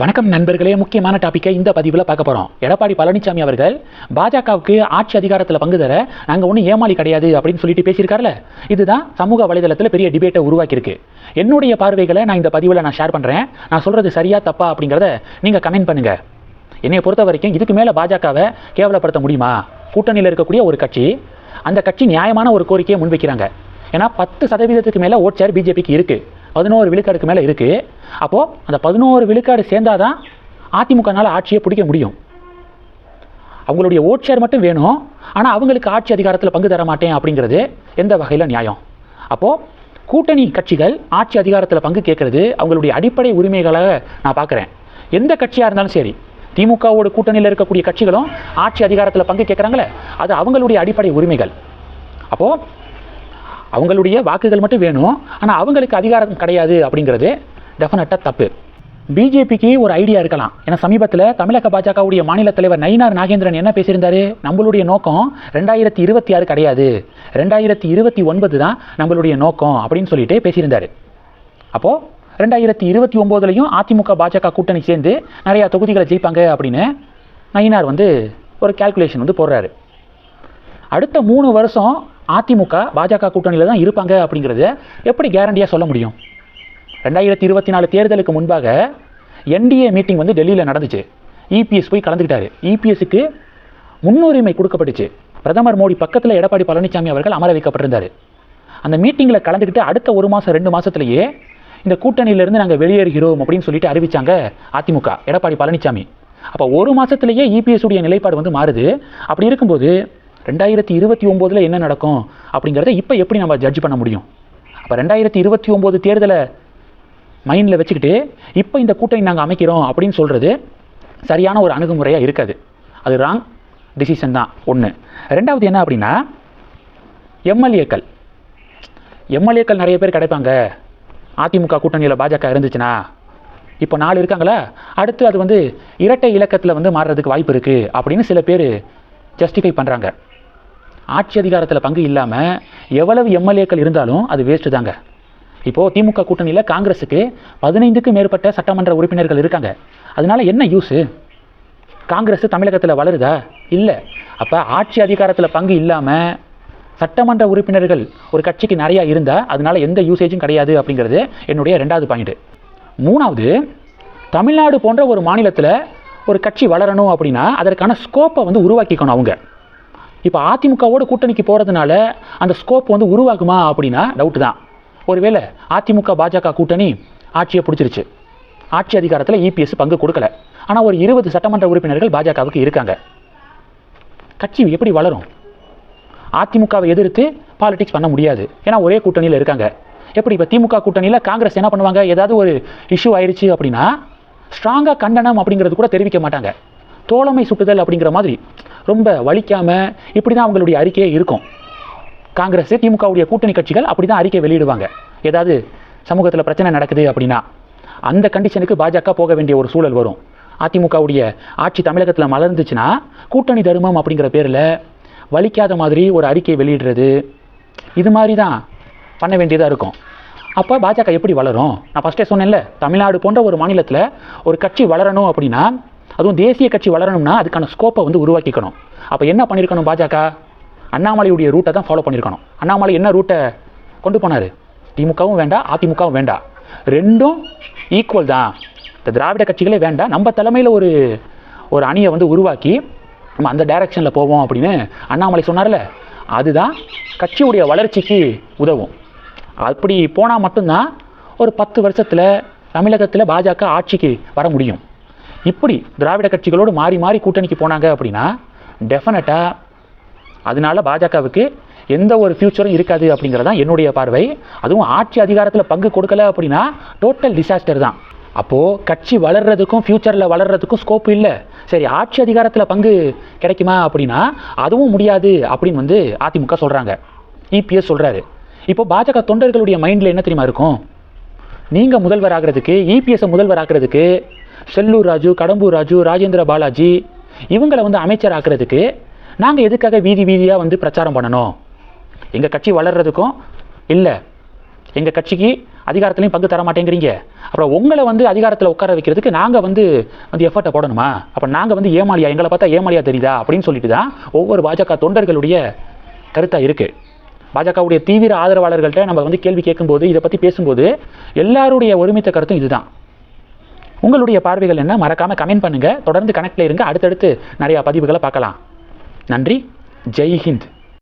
வணக்கம் நண்பர்களே முக்கியமான டாப்பிக்கை இந்த பதிவில் பார்க்க போகிறோம் எடப்பாடி பழனிசாமி அவர்கள் பாஜகவுக்கு ஆட்சி அதிகாரத்தில் பங்கு தர நாங்கள் ஒன்றும் ஏமாளி கிடையாது அப்படின்னு சொல்லிட்டு பேசியிருக்காருல? இதுதான் சமூக வலைதளத்தில் பெரிய டிபேட்டை உருவாக்கியிருக்கு. என்னுடைய பார்வைகளை நான் இந்த பதிவில் நான் ஷேர் பண்ணுறேன் நான் சொல்கிறது சரியா தப்பா அப்படிங்கிறத நீங்கள் கமெண்ட் பண்ணுங்கள் என்னை பொறுத்த வரைக்கும் இதுக்கு மேலே பாஜகவை கேவலப்படுத்த முடியுமா? கூட்டணியில் இருக்கக்கூடிய ஒரு கட்சி அந்த கட்சி நியாயமான ஒரு கோரிக்கையை முன்வைக்கிறாங்க. ஏன்னா பத்து சதவீதத்துக்கு மேலே ஓட் ஷேர் பிஜேபிக்கு இருக்குது பதினோரு விழுக்காடுக்கு மேலே இருக்குது அப்போது அந்த பதினோரு விழுக்காடு சேர்ந்தாதான் அதிமுகனால் ஆட்சியை பிடிக்க முடியும். அவங்களுடைய ஓட் ஷேர் மட்டும் வேணும். ஆனால் அவங்களுக்கு ஆட்சி அதிகாரத்தில் பங்கு தர மாட்டேன் அப்படிங்கிறது எந்த வகையில் நியாயம்? அப்போது கூட்டணி கட்சிகள் ஆட்சி அதிகாரத்தில் பங்கு கேட்குறது அவங்களுடைய அடிப்படை உரிமைகளாக நான் பார்க்குறேன். எந்த கட்சியாக இருந்தாலும் சரி திமுகவோட கூட்டணியில் இருக்கக்கூடிய கட்சிகளும் ஆட்சி அதிகாரத்தில் பங்கு கேட்குறாங்களே அது அவங்களுடைய அடிப்படை உரிமைகள். அப்போது அவங்களுடைய வாக்குகள் மட்டும் வேணும். ஆனால் அவங்களுக்கு அதிகாரம் கிடையாது அப்படிங்கிறது டெஃபினட்டாக தப்பு. பிஜேபிக்கு ஒரு ஐடியா இருக்கலாம். ஏன்னா சமீபத்தில் தமிழக பாஜகவுடைய மாநில தலைவர் நயினார் நாகேந்திரன் என்ன பேசியிருந்தாரு? நம்மளுடைய நோக்கம் ரெண்டாயிரத்தி இருபத்தி ஆறு கிடையாது. ரெண்டாயிரத்தி இருபத்தி ஒன்பது தான் நம்மளுடைய நோக்கம் அப்படின்னு சொல்லிட்டு பேசியிருந்தாரு. அப்போது ரெண்டாயிரத்தி இருபத்தி ஒம்போதுலையும் அதிமுக பாஜக கூட்டணி சேர்ந்து நிறையா தொகுதிகளை ஜெயிப்பாங்க அப்படின்னு நயினார் வந்து ஒரு கால்குலேஷன் வந்து போடுறாரு. அடுத்த மூணு வருஷம் அதிமுக பாஜக கூட்டணியில் தான் இருப்பாங்க அப்படிங்கிறத எப்படி கேரண்டியாக சொல்ல முடியும்? ரெண்டாயிரத்தி இருபத்தி நாலு தேர்தலுக்கு முன்பாக என்டிஏ மீட்டிங் வந்து டெல்லியில் நடந்துச்சு. இபிஎஸ் போய் கலந்துக்கிட்டாரு. இபிஎஸ்க்கு முன்னுரிமை கொடுக்கப்பட்டுச்சு. பிரதமர் மோடி பக்கத்தில் எடப்பாடி பழனிசாமி அவர்கள் அமர வைக்கப்பட்டிருந்தார். அந்த மீட்டிங்கில் கலந்துக்கிட்டு அடுத்த ஒரு மாதம் ரெண்டு மாதத்துலேயே இந்த கூட்டணியிலேருந்து நாங்கள் வெளியேறுகிறோம் அப்படின்னு சொல்லிட்டு அறிவித்தாங்க அதிமுக எடப்பாடி பழனிசாமி அப்போ ஒரு மாதத்துலேயே இபிஎஸ் உடைய நிலைப்பாடு வந்து மாறுது. அப்படி இருக்கும்போது ரெண்டாயிரத்தி இருபத்தி ஒம்போதில் என்ன நடக்கும் அப்படிங்கிறத இப்போ எப்படி நம்ம ஜட்ஜ் பண்ண முடியும்? அப்போ ரெண்டாயிரத்தி இருபத்தி ஒம்போது தேர்தலை மைண்டில் வச்சுக்கிட்டு இப்போ இந்த கூட்டணி நாங்கள் அமைக்கிறோம் அப்படின்னு சொல்கிறது சரியான ஒரு அணுகுமுறையாக இருக்காது. அது ராங் டிசிஷன் தான். ஒன்று ரெண்டாவது என்ன அப்படின்னா எம்எல்ஏக்கள். எம்எல்ஏக்கள் நிறைய பேர் கிடைப்பாங்க. அதிமுக கூட்டணியில் பாஜக இருந்துச்சுன்னா இப்போ நாலு இருக்காங்களா? அடுத்து அது வந்து இரட்டை இலக்கத்தில் வந்து மாறுறதுக்கு வாய்ப்பு இருக்குது அப்படின்னு சில பேர் ஜஸ்டிஃபை பண்ணுறாங்க ஆட்சி அதிகாரத்தில் பங்கு இல்லாமல் எவ்வளவு எம்எல்ஏக்கள் இருந்தாலும் அது வேஸ்ட்டு தாங்க. இப்போது திமுக கூட்டணியில் காங்கிரஸுக்கு பதினைந்துக்கு மேற்பட்ட சட்டமன்ற உறுப்பினர்கள் இருக்காங்க. அதனால் என்ன யூஸு காங்கிரஸ் தமிழகத்தில் வளருதா? இல்லை. அப்போ ஆட்சி அதிகாரத்தில் பங்கு இல்லாமல் சட்டமன்ற உறுப்பினர்கள் ஒரு கட்சிக்கு நிறையா இருந்தால் அதனால எந்த யூசேஜும் கிடையாது அப்படிங்கிறது என்னுடைய ரெண்டாவது பாயிண்ட்டு மூணாவது தமிழ்நாடு போன்ற ஒரு மாநிலத்தில் ஒரு கட்சி வளரணும் அப்படின்னா அதற்கான ஸ்கோப்பை வந்து உருவாக்கிக்கணும் அவங்க. இப்போ அதிமுகவோட கூட்டணிக்கு போகிறதுனால அந்த ஸ்கோப் வந்து உருவாகுமா அப்படின்னா டவுட்டு தான். ஒருவேளை அதிமுக பாஜக கூட்டணி ஆட்சியை பிடிச்சிருச்சு. ஆட்சி அதிகாரத்தில் இபிஎஸ் பங்கு கொடுக்கல. ஆனால் ஒரு இருபது சட்டமன்ற உறுப்பினர்கள் பாஜகவுக்கு இருக்காங்க. கட்சி எப்படி வளரும்? அதிமுகவை எதிர்த்து பாலிடிக்ஸ் பண்ண முடியாது. ஏன்னா ஒரே கூட்டணியில் இருக்காங்க. எப்படி இப்போ திமுக கூட்டணியில் காங்கிரஸ் என்ன பண்ணுவாங்க? ஏதாவது ஒரு இஷ்யூ ஆயிடுச்சு அப்படின்னா ஸ்ட்ராங்காக கண்டனம் அப்படிங்கிறது கூட தெரிவிக்க மாட்டாங்க. தோழமை சுட்டுதல் அப்படிங்கிற மாதிரி ரொம்ப வலிக்காமல் இப்படி தான் அவங்களுடைய அறிக்கையே இருக்கும். காங்கிரஸ் திமுகவுடைய கூட்டணி கட்சிகள் அப்படி தான் அறிக்கை வெளியிடுவாங்க. ஏதாவது சமூகத்தில் பிரச்சனை நடக்குது அப்படின்னா அந்த கண்டிஷனுக்கு பாஜக போக வேண்டிய ஒரு சூழல் வரும். அதிமுகவுடைய ஆட்சி தமிழகத்தில் மலர்ந்துச்சுன்னா கூட்டணி தர்மம் அப்படிங்கிற பேரில் வலிக்காத மாதிரி ஒரு அறிக்கை வெளியிடுறது இது மாதிரி தான் பண்ண வேண்டியதாக இருக்கும். அப்போ பாஜக எப்படி வளரும்? நான் ஃபஸ்ட்டே சொன்னேன்ல தமிழ்நாடு போன்ற ஒரு மாநிலத்தில் ஒரு கட்சி வளரணும் அப்படின்னா அதுவும் தேசிய கட்சி வளரணும்னா அதுக்கான ஸ்கோப்பை வந்து உருவாக்கிக்கணும். அப்போ என்ன பண்ணியிருக்கணும் பாஜக? அண்ணாமலையுடைய ரூட்டை தான் ஃபாலோ பண்ணியிருக்கணும் அண்ணாமலை என்ன ரூட்டை கொண்டு போனார்? திமுகவும் வேண்டாம் அதிமுகவும் வேண்டாம் ரெண்டும் ஈக்குவல் தான். இந்த திராவிட கட்சிகளே வேண்டாம் நம்ம தலைமையில் ஒரு ஒரு அணியை வந்து உருவாக்கி நம்ம அந்த டைரக்ஷனில் போவோம் அப்படின்னு அண்ணாமலை சொன்னார்ல. அதுதான் கட்சியுடைய வளர்ச்சிக்கு உதவும். அப்படி போனால் மட்டும்தான் ஒரு பத்து வருஷத்தில் தமிழகத்தில் பாஜக ஆட்சிக்கு வர முடியும். இப்படி திராவிட கட்சிகளோடு மாறி மாறி கூட்டணிக்கு போனாங்க அப்படின்னா டெஃபினட்டாக அதனால பாஜகவுக்கு எந்த ஒரு ஃப்யூச்சரும் இருக்காது அப்படிங்கிறது தான் என்னுடைய பார்வை. அதுவும் ஆட்சி அதிகாரத்தில் பங்கு கொடுக்கல அப்படின்னா டோட்டல் டிசாஸ்டர் தான். அப்போது கட்சி வளர்றதுக்கும் ஃப்யூச்சரில் வளர்றதுக்கும் ஸ்கோப் இல்லை. சரி ஆட்சி அதிகாரத்தில் பங்கு கிடைக்குமா அப்படின்னா அதுவும் முடியாது அப்படின்னு வந்து அதிமுக சொல்கிறாங்க இபிஎஸ் சொல்கிறாரு இப்போ பாஜக தொண்டர்களுடைய மைண்டில் என்ன தெரியுமா இருக்கும்? நீங்கள் முதல்வர் ஆகிறதுக்கு இபிஎஸ்ஸை முதல்வர் ஆகிறதுக்கு செல்லூர் ராஜு கடம்பூர் ராஜு ராஜேந்திர பாலாஜி இவங்களை வந்து அமைச்சர் ஆக்கிறதுக்கு நாங்கள் எதுக்காக வீதி வீதியாக வந்து பிரச்சாரம் பண்ணணும்? எங்கள் கட்சி வளர்றதுக்கும் இல்லை. எங்கள் கட்சிக்கு அதிகாரத்துலையும் பங்கு தர மாட்டேங்கிறீங்க. அப்புறம் உங்களை வந்து அதிகாரத்தில் உட்கார வைக்கிறதுக்கு நாங்கள் வந்து வந்து எஃபர்ட்டை போடணுமா? அப்போ நாங்கள் வந்து ஏமாளியா? எங்களை பார்த்தா ஏமாளியா தெரியுதா? அப்படின்னு சொல்லிட்டு தான் ஒவ்வொரு பாஜக தொண்டர்களுடைய கருத்தாக இருக்குது பாஜகவுடைய தீவிர ஆதரவாளர்கள்ட்ட நம்ம வந்து கேள்வி கேட்கும்போது இதை பற்றி பேசும்போது எல்லாருடைய ஒருமித்த கருத்தும் இதுதான். உங்களுடைய பார்வைகள் என்ன? மறக்காமல் கமெண்ட் பண்ணுங்கள் தொடர்ந்து கனெக்டில் இருங்க. அடுத்தடுத்து நிறையா பதிவுகளை பார்க்கலாம். நன்றி. ஜெய் ஹிந்த்.